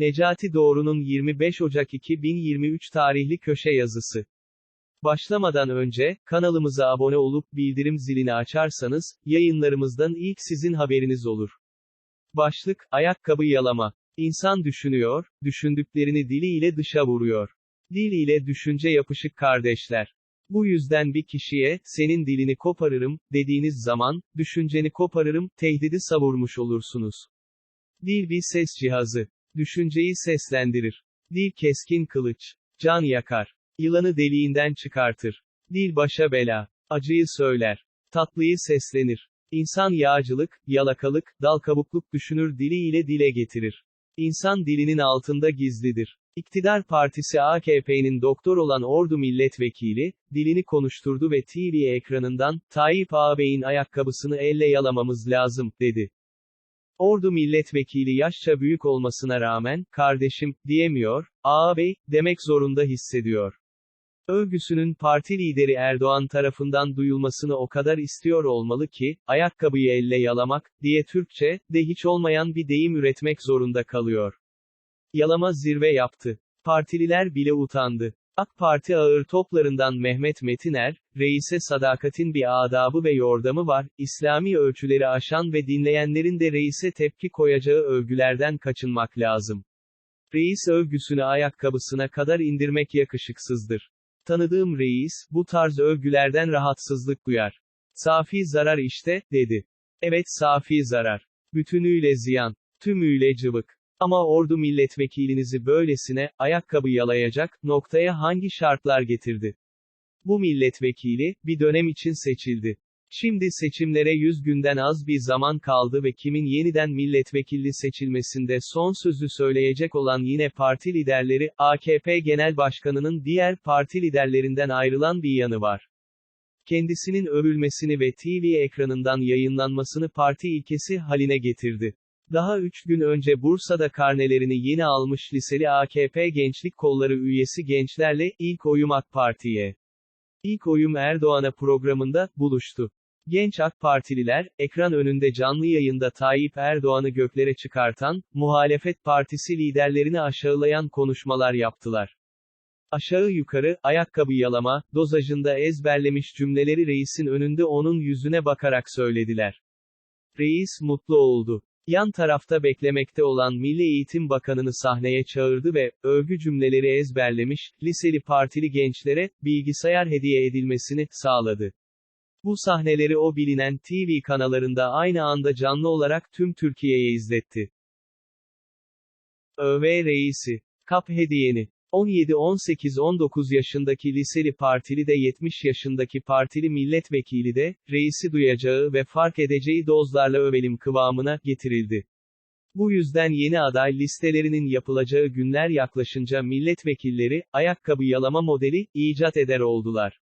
Necati Doğru'nun 25 Ocak 2023 tarihli köşe yazısı. Başlamadan önce, kanalımıza abone olup bildirim zilini açarsanız, yayınlarımızdan ilk sizin haberiniz olur. Başlık, ayakkabı yalama. İnsan düşünüyor, düşündüklerini diliyle dışa vuruyor. Dil ile düşünce yapışık kardeşler. Bu yüzden bir kişiye, senin dilini koparırım, dediğiniz zaman, düşünceni koparırım, tehdidi savurmuş olursunuz. Dil bir ses cihazı. Düşünceyi seslendirir. Dil keskin kılıç. Can yakar. Yılanı deliğinden çıkartır. Dil başa bela. Acıyı söyler. Tatlıyı seslenir. İnsan yağcılık, yalakalık, dal kabukluk düşünür diliyle dile getirir. İnsan dilinin altında gizlidir. İktidar partisi AKP'nin doktor olan Ordu milletvekili, dilini konuşturdu ve TV ekranından, Tayyip ağabeyin ayakkabısını elle yalamamız lazım, dedi. Ordu milletvekili yaşça büyük olmasına rağmen, kardeşim, diyemiyor, ağabey, demek zorunda hissediyor. Övgüsünün parti lideri Erdoğan tarafından duyulmasını o kadar istiyor olmalı ki, ayakkabıyı elle yalamak, diye Türkçe, de hiç olmayan bir deyim üretmek zorunda kalıyor. Yalama zirve yaptı. Partililer bile utandı. AK Parti ağır toplarından Mehmet Metiner, reise sadakatin bir adabı ve yordamı var, İslami ölçüleri aşan ve dinleyenlerin de reise tepki koyacağı övgülerden kaçınmak lazım. Reis övgüsünü ayakkabısına kadar indirmek yakışıksızdır. Tanıdığım reis, bu tarz övgülerden rahatsızlık duyar. Safi zarar işte, dedi. Evet safi zarar. Bütünüyle ziyan. Tümüyle cıvık. Ama ordu milletvekilinizi böylesine, ayakkabı yalayacak, noktaya hangi şartlar getirdi? Bu milletvekili, bir dönem için seçildi. Şimdi seçimlere 100 günden az bir zaman kaldı ve kimin yeniden milletvekilli seçilmesinde son sözü söyleyecek olan yine parti liderleri, AKP Genel Başkanı'nın diğer parti liderlerinden ayrılan bir yanı var. Kendisinin övülmesini ve TV ekranından yayınlanmasını parti ilkesi haline getirdi. Daha 3 gün önce Bursa'da karnelerini yeni almış liseli AKP Gençlik Kolları üyesi gençlerle, ilk oyum AK Parti'ye. İlk oyum Erdoğan'a programında, buluştu. Genç AK Partililer, ekran önünde canlı yayında Tayyip Erdoğan'ı göklere çıkartan, muhalefet partisi liderlerini aşağılayan konuşmalar yaptılar. Aşağı yukarı, ayakkabı yalama, dozajında ezberlemiş cümleleri reisin önünde onun yüzüne bakarak söylediler. Reis mutlu oldu. Yan tarafta beklemekte olan Milli Eğitim Bakanı'nı sahneye çağırdı ve, övgü cümleleri ezberlemiş, liseli partili gençlere, bilgisayar hediye edilmesini, sağladı. Bu sahneleri o bilinen TV kanallarında aynı anda canlı olarak tüm Türkiye'ye izletti. ÖV reisi. Kap hediyeni. 17, 18, 19 yaşındaki liseli partili de 70 yaşındaki partili milletvekili de, reisi duyacağı ve fark edeceği dozlarla övelim kıvamına, getirildi. Bu yüzden yeni aday listelerinin yapılacağı günler yaklaşınca milletvekilleri, ayakkabı yalama modeli, icat eder oldular.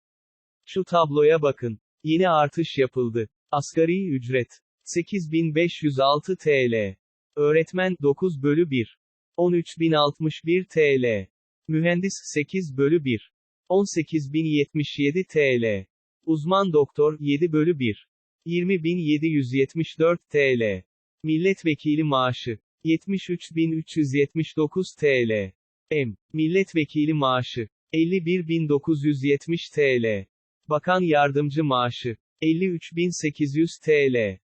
Şu tabloya bakın. Yeni artış yapıldı. Asgari ücret. 8506 TL. Öğretmen, 9 bölü 1. 13061 TL. Mühendis 8 bölü 1. 18077 TL. Uzman doktor 7 bölü 1. 20774 TL. Milletvekili maaşı 73379 TL. M. Milletvekili maaşı 51970 TL. Bakan yardımcı maaşı 53800 TL.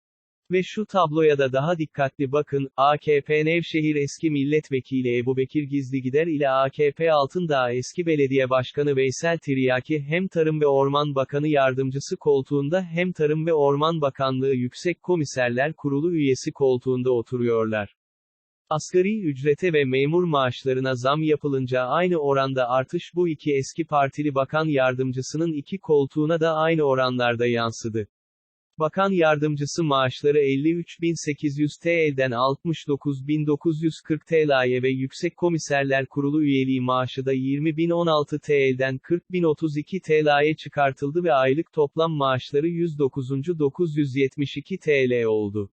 Ve şu tabloya da daha dikkatli bakın, AKP Nevşehir eski milletvekili Ebubekir Gizligider ile AKP Altındağ eski belediye başkanı Veysel Tiryaki hem Tarım ve Orman Bakanı Yardımcısı koltuğunda hem Tarım ve Orman Bakanlığı Yüksek Komiserler Kurulu üyesi koltuğunda oturuyorlar. Asgari ücrete ve memur maaşlarına zam yapılınca aynı oranda artış bu iki eski partili bakan yardımcısının iki koltuğuna da aynı oranlarda yansıdı. Bakan yardımcısı maaşları 53.800 TL'den 69.940 TL'ye ve Yüksek Komiserler Kurulu üyeliği maaşı da 20.016 TL'den 40.032 TL'ye çıkartıldı ve aylık toplam maaşları 109.972 TL oldu.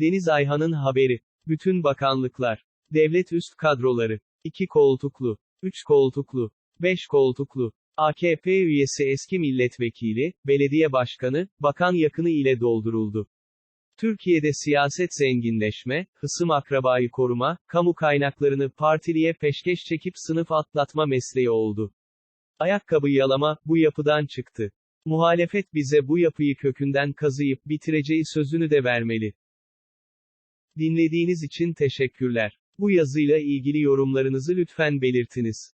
Deniz Ayhan'ın haberi. Bütün bakanlıklar. Devlet üst kadroları. 2 koltuklu. 3 koltuklu. 5 koltuklu. AKP üyesi eski milletvekili, belediye başkanı, bakan yakını ile dolduruldu. Türkiye'de siyaset zenginleşme, hısım akrabayı koruma, kamu kaynaklarını partiliye peşkeş çekip sınıf atlatma mesleği oldu. Ayakkabı yalama, bu yapıdan çıktı. Muhalefet bize bu yapıyı kökünden kazıyıp bitireceği sözünü de vermeli. Dinlediğiniz için teşekkürler. Bu yazıyla ilgili yorumlarınızı lütfen belirtiniz.